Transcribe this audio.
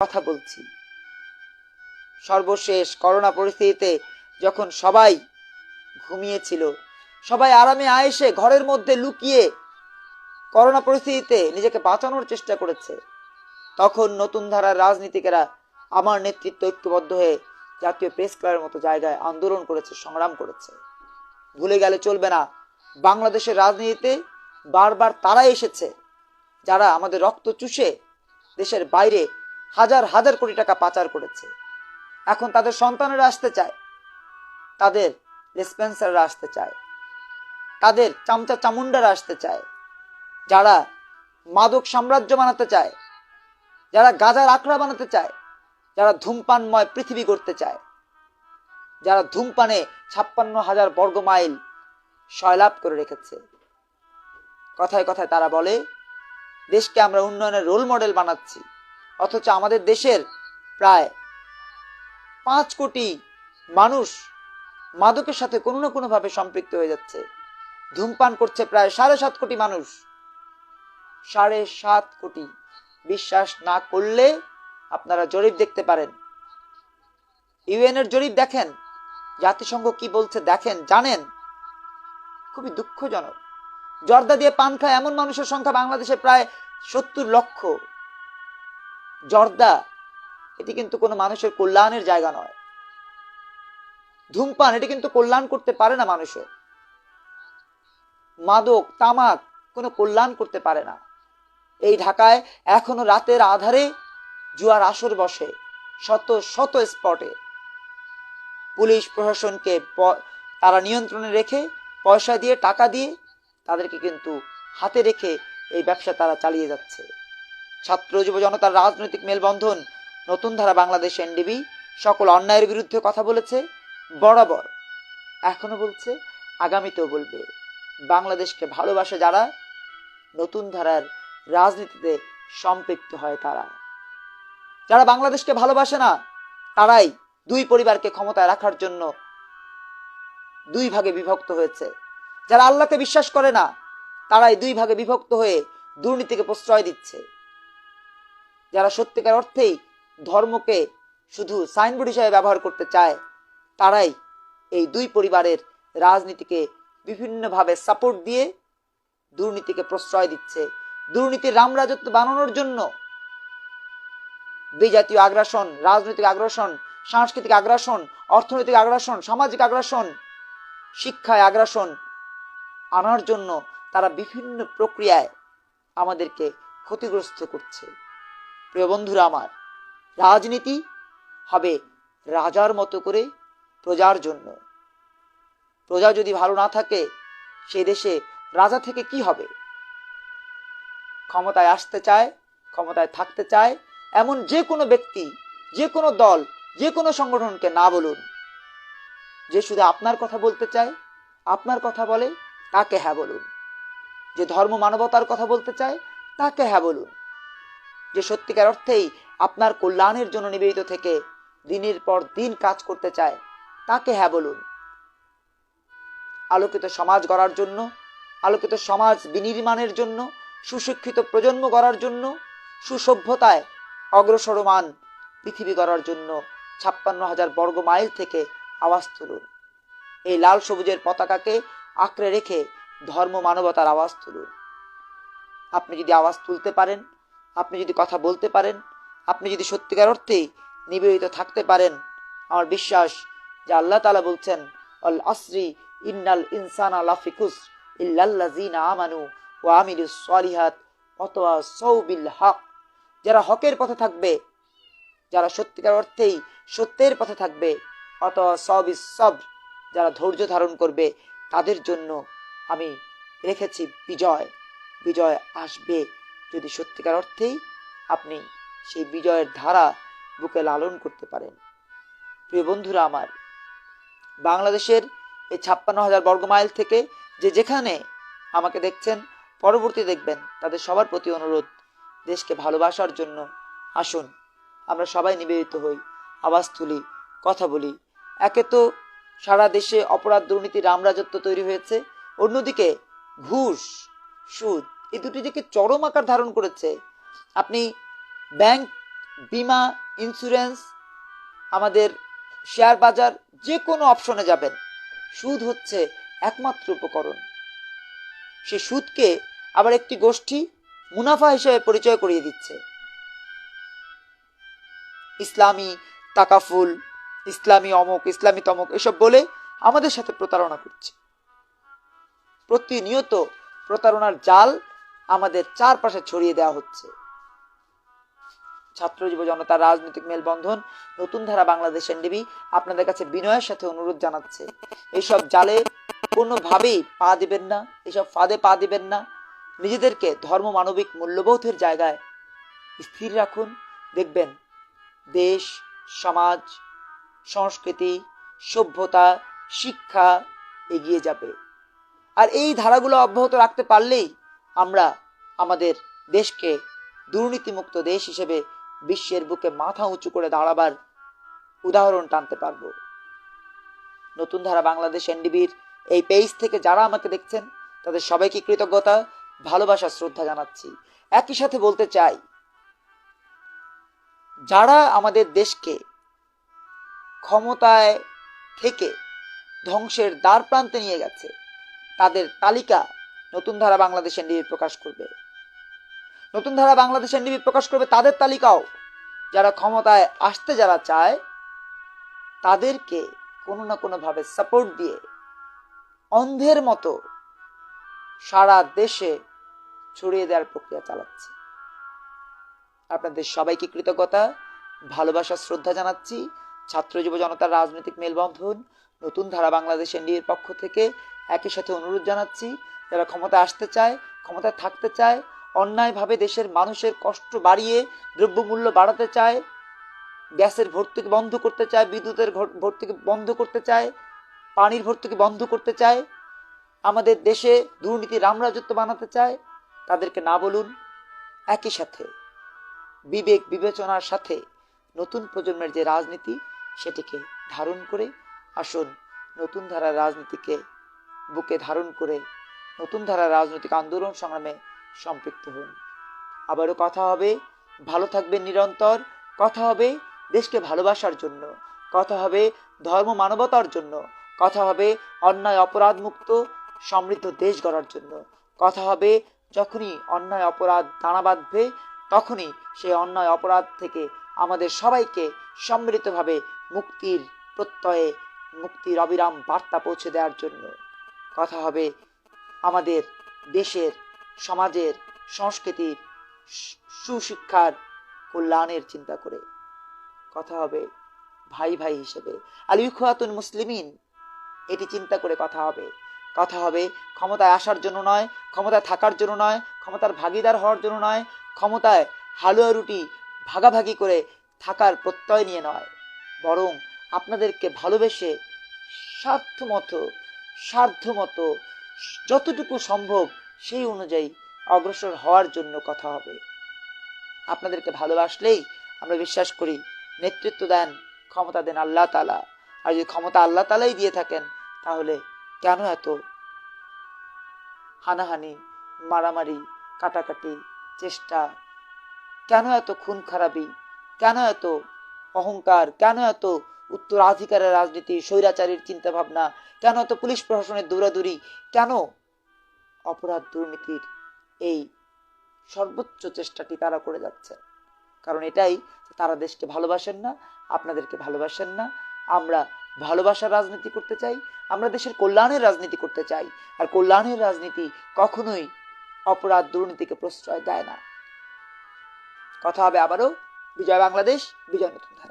কথা বলছি। সর্বশেষ করোনা পরিস্থিতিতে যখন সবাই ঘুমিয়েছিল, সবাই আরামে আয়েসে ঘরের মধ্যে লুকিয়ে করোনা পরিস্থিতিতে নিজেকে বাঁচানোর চেষ্টা করেছে, তখন নতুন ধারার রাজনীতিকেরা আমার নেতৃত্ব ঐক্যবদ্ধ হয়ে জাতীয় প্রেস ক্লাবের মতো জায়গায় আন্দোলন করেছে, সংগ্রাম করেছে। ভুলে গেলে চলবে না, বাংলাদেশের রাজনীতিতে বারবার তারা এসেছে, যারা আমাদের রক্ত চুষে দেশের বাইরে হাজার হাজার কোটি টাকা পাচার করেছে। এখন তাদের সন্তানেরা আসতে চায়। তাদের রেসপেন্সাররা আসতে চায়। তাদের চামচা চামুন্ডারা আসতে চায়। যারা মাদক সাম্রাজ্য বানাতে চায়। যারা গাজার আখড়া বানাতে চায়। যারা ধূমপানময় পৃথিবী করতে চায়। যারা ধূমপানে ছাপ্পান্ন হাজার বর্গ মাইল সয়লাভ করে রেখেছে। কথায় কথায় তারা বলে, দেশকে আমরা উন্নয়নের রোল মডেল বানাচ্ছি। অথচ আমাদের দেশের প্রায় পাঁচ কোটি মানুষ মাদকের সাথে কোনো না কোনোভাবে সম্পৃক্ত হয়ে যাচ্ছে। ধূমপান করছে প্রায় সাড়ে সাত কোটি মানুষ। সাড়ে সাত কোটি। বিশ্বাস না করলে আপনারা জরিপ দেখতে পারেন। ইউএনের জরিপ দেখেন। জাতিসংঘ কি বলছে দেখেন, জানেন। খুবই দুঃখজনক। জর্দা দিয়ে পান খায় এমন মানুষের সংখ্যা বাংলাদেশে প্রায় সত্তর লক্ষ। জর্দা, এটি কিন্তু কোনো মানুষের কল্যাণের জায়গা নয়। ধূমপান, এটি কিন্তু কল্যাণ করতে পারে না মানুষের। মাদক, তামাক, কোনো কল্যাণ করতে পারে না। এই ঢাকায় এখনও রাতের আধারে জুয়ার আসর বসে, শত শত স্পটে। পুলিশ প্রশাসনকে তারা নিয়ন্ত্রণে রেখে পয়সা দিয়ে, টাকা দিয়ে তাদেরকে কিন্তু হাতে রেখে এই ব্যবসা তারা চালিয়ে যাচ্ছে। ছাত্র যুব জনতার রাজনৈতিক মেলবন্ধন, নতুন ধারা বাংলাদেশ এনডিবি, সকল অন্যায়ের বিরুদ্ধে কথা বলেছে, বরাবর। এখনও বলছে, আগামীতেও বলবে। বাংলাদেশকে ভালোবাসে যারা, নতুন ধারার রাজনীতিতে সম্পৃক্ত হয় তারা। যারা বাংলাদেশকে ভালোবাসে না, তারাই দুই পরিবারকে ক্ষমতায় রাখার জন্য দুই ভাগে বিভক্ত হয়েছে। যারা আল্লাহকে বিশ্বাস করে না, তারাই দুই ভাগে বিভক্ত হয়ে দুর্নীতিকে প্রশ্রয় দিচ্ছে। যারা সত্যিকার অর্থেই ধর্মকে শুধু সাইনবোর্ড হিসাবে ব্যবহার করতে চায়, তারাই এই দুই পরিবারের রাজনীতিকে বিভিন্নভাবে সাপোর্ট দিয়ে দুর্নীতিকে প্রশ্রয় দিচ্ছে। দুর্নীতির রামরাজত্ব বানানোর জন্য বিজাতীয় আগ্রাসন, রাজনৈতিক আগ্রাসন, সাংস্কৃতিক আগ্রাসন, অর্থনৈতিক আগ্রাসন, সামাজিক আগ্রাসন, শিক্ষায় আগ্রাসন আনার জন্য তারা বিভিন্ন প্রক্রিয়ায় আমাদেরকে ক্ষতিগ্রস্ত করছে। প্রিয় বন্ধুরা আমার, রাজনীতি হবে রাজার মতো করে প্রজার জন্য। প্রজা যদি ভালো না থাকে সেই দেশে রাজা থেকে কি হবে? ক্ষমতায় আসতে চায়, ক্ষমতায় থাকতে চায়, এমন যে কোনো ব্যক্তি, যে কোনো দল, যে কোনো সংগঠনকে না বলুন। যে শুধু আপনার কথা বলতে চায়, আপনার কথা বলে, তাকে হ্যাঁ বলুন। যে ধর্ম মানবতার কথা বলতে চায়, তাকে হ্যাঁ বলুন। যে সত্যিকার অর্থেই আপনার কল্যাণের জন্য নিবেদিত থেকে দিনের পর দিন কাজ করতে চায়, তাকে হ্যাঁ বলুন। আলোকিত সমাজ গড়ার জন্য, আলোকিত সমাজ বিনির্মাণের জন্য, সুশিক্ষিত প্রজন্ম গড়ার জন্য, সুসভ্যতায় অগ্রসরমান পৃথিবী গড়ার জন্য ছাপ্পান্ন হাজার বর্গ মাইল থেকে আওয়াজ তুলুন। এই লাল সবুজের পতাকাকে আঁকড়ে রেখে ধর্ম মানবতার আওয়াজ তুলুন। আপনি যদি আওয়াজ তুলতে পারেন আপনি যদি কথা বলতে পারেন, আপনি যদি সত্যিকার অর্থেই নিবেদিত থাকতে পারেন, আমার বিশ্বাস যে আল্লাহ তালা বলছেন, অল আসরি ইন্নাল ইনসান ইনসানা লাফিকুস ইল্লাল্লাযিনা আমানু ওয়া আমিলুস সলিহাত অতওয়া সৌবিল হক। যারা হকের পথে থাকবে, যারা সত্যিকার অর্থেই সত্যের পথে থাকবে, অতওয়া সবিস সব যারা ধৈর্য ধারণ করবে, তাদের জন্য আমি রেখেছি বিজয়। বিজয় আসবে। যদি সত্যিকার অর্থেই আপনি সেই বিজয়ের ধারা বুকে লালন করতে পারেন। প্রিয় বন্ধুরা আমার, বাংলাদেশের এই ছাপ্পান্ন হাজার বর্গমাইল থেকে যে যেখানে আমাকে দেখছেন, পরবর্তী দেখবেন, তাদের সবার প্রতি অনুরোধ, দেশকে ভালোবাসার জন্য আসুন। আমরা সবাই নিবেদিত হই, আওয়াজ তুলি, কথা বলি। একে তো সারা দেশে অপরাধ দুর্নীতি রামরাজত্ব তৈরি হয়েছে, অন্যদিকে ঘুষ, সুদ এই দুটি দিকে চরম আকার ধারণ করেছে। আপনি ব্যাংক, বিমা ইন্স্যুরেন্স আমাদের শেয়ার বাজার যে কোনো অপশনে যাবেন। সুদ হচ্ছে একমাত্র উপকরণ। সে সুদকে আবার একটি গোষ্ঠী মুনাফা হিসেবে পরিচয় করিয়ে দিচ্ছে। ইসলামী তাকাফুল, ইসলামী অমুক, ইসলামী তমক, এসব বলে আমাদের সাথে প্রতারণা করছে। প্রতিনিয়ত প্রতারণার জাল আমাদের চারপাশে ছড়িয়ে দেওয়া হচ্ছে। ছাত্র যুব জনতার রাজনৈতিক মেলবন্ধন, নতুন ধারা বাংলাদেশ এনডিবি আপনাদের কাছে বিনয়ের সাথে অনুরোধ জানাচ্ছে। এইসব জালে কোনোভাবেই পা দিবেন না এসব ফাঁদে পা দিবেন না। নিজেদেরকে ধর্ম মানবিক মূল্যবোধের জায়গায় স্থির রাখুন। দেখবেন দেশ, সমাজ, সংস্কৃতি, সভ্যতা, শিক্ষা এগিয়ে যাবে। আর এই ধারাগুলো অব্যাহত রাখতে পারলেই আমরা আমাদের দেশকে দুর্নীতিমুক্ত দেশ হিসেবে বিশ্বের বুকে মাথা উঁচু করে দাঁড়াবার উদাহরণ টানতে পারব। নতুন ধারা বাংলাদেশ এনডিবির এই পেজ থেকে যারা আমাকে দেখছেন, তাদের সবাইকে কৃতজ্ঞতা, ভালোবাসা, শ্রদ্ধা জানাচ্ছি। একই সাথে বলতে চাই, যারা আমাদের দেশকে ক্ষমতায় থেকে ধ্বংসের দ্বার প্রান্তে নিয়ে গেছে, তাদের তালিকা নতুন ধারা বাংলাদেশ এনডিবি প্রকাশ করবে। নতুন ধারা বাংলাদেশ এনডিবি প্রকাশ করবে তাদের তালিকাও। যারা ক্ষমতায় আসতে যারা চায়, তাদেরকে কোনো না কোনো ভাবে সাপোর্ট দিয়ে অন্ধের মতো সারা দেশে ছড়িয়ে দেওয়ার প্রক্রিয়া চালাচ্ছে। আপনাদের সবাইকে কৃতজ্ঞতা, ভালোবাসা, শ্রদ্ধা জানাচ্ছি। ছাত্র যুব জনতার রাজনৈতিক মেলবন্ধন, নতুন ধারা বাংলাদেশ এনডিএর পক্ষ থেকে একই সাথে অনুরোধ জানাচ্ছি। যারা ক্ষমতা আসতে চায়, ক্ষমতায় থাকতে চায়, অন্যায়ভাবে দেশের মানুষের কষ্ট বাড়িয়ে দ্রব্যমূল্য বাড়াতে চায়, গ্যাসের ভর্তুকি বন্ধ করতে চায়, বিদ্যুতের ভর্তুকি বন্ধ করতে চায়, পানির ভর্তুকি বন্ধ করতে চায়, আমাদের দেশে দুর্নীতি রামরাজত্ব বানাতে চায়, তাদেরকে না বলুন, একই সাথে বিবেক বিবেচনার সাথে নতুন প্রজন্মের যে রাজনীতি, সেটিকে ধারণ করে আসুন, নতুন ধারার রাজনীতিকে বুকে ধারণ করে নতুন ধারার রাজনৈতিক আন্দোলন সংগ্রামে সম্পৃক্ত হন। আবারও কথা হবে, ভালো থাকবেন নিরন্তর, কথা হবে দেশকে ভালোবাসার জন্য, কথা হবে ধর্ম মানবতার জন্য, কথা হবে অন্যায় অপরাধ মুক্ত সমৃদ্ধ দেশ গড়ার জন্য, কথা হবে যখনই অন্যায় অপরাধ দানা বাঁধবে, তখনই সেই অন্যায় অপরাধ থেকে আমাদের সবাইকে সম্মিলিতভাবে মুক্তির প্রত্যয়ে, মুক্তির অবিরাম বার্তা পৌঁছে দেওয়ার জন্য। কথা হবে আমাদের দেশের, সমাজের, সংস্কৃতির, সুশিক্ষার কল্যাণের চিন্তা করে। কথা হবে ভাই ভাই হিসেবে। আলিউখাতুন মুসলিমিন, এটি চিন্তা করে কথা হবে। কথা হবে ক্ষমতায় আসার জন্য নয়, ক্ষমতায় থাকার জন্য নয়, ক্ষমতার ভাগিদার হওয়ার জন্য নয়, ক্ষমতায় হালুয়া রুটি ভাগাভাগি করে থাকার প্রত্যয় নিয়ে নয়। বরং আপনাদেরকে ভালোবেসে স্বার্থমতো সাধ্যমতো যতটুকু সম্ভব সেই অনুযায়ী অগ্রসর হওয়ার জন্য কথা হবে। আপনাদেরকে ভালোবাসলেই আমরা বিশ্বাস করি নেতৃত্ব দেন ক্ষমতা দেন আল্লাহ তালা আর যদি ক্ষমতা আল্লাহ তালাই দিয়ে থাকেন, তাহলে কেন এত হানাহানি, মারামারি, কাটাকাটি, চেষ্টা? কেন এত খুন খারাপি? কেন এত অহংকার? কেন এত উত্তরাধিকারের রাজনীতি, স্বৈরাচারীর চিন্তা ভাবনা কেন এত পুলিশ প্রশাসনের দৌড়াদৌড়ি, কেন অপরাধ দুর্নীতির এই সর্বোচ্চ চেষ্টাটি তারা করে যাচ্ছে। কারণ এটাই, তারা দেশকে ভালোবাসেন না, আপনাদেরকে ভালোবাসেন না। আমরা ভালোবাসার রাজনীতি করতে চাই, আমরা দেশের কল্যাণের রাজনীতি করতে চাই। আর কল্যাণের রাজনীতি কখনোই অপরাধ দুর্নীতিকে প্রশ্রয় দেয় না। কথা হবে আবারও। বিজয় বাংলাদেশ, বিজয় নতুন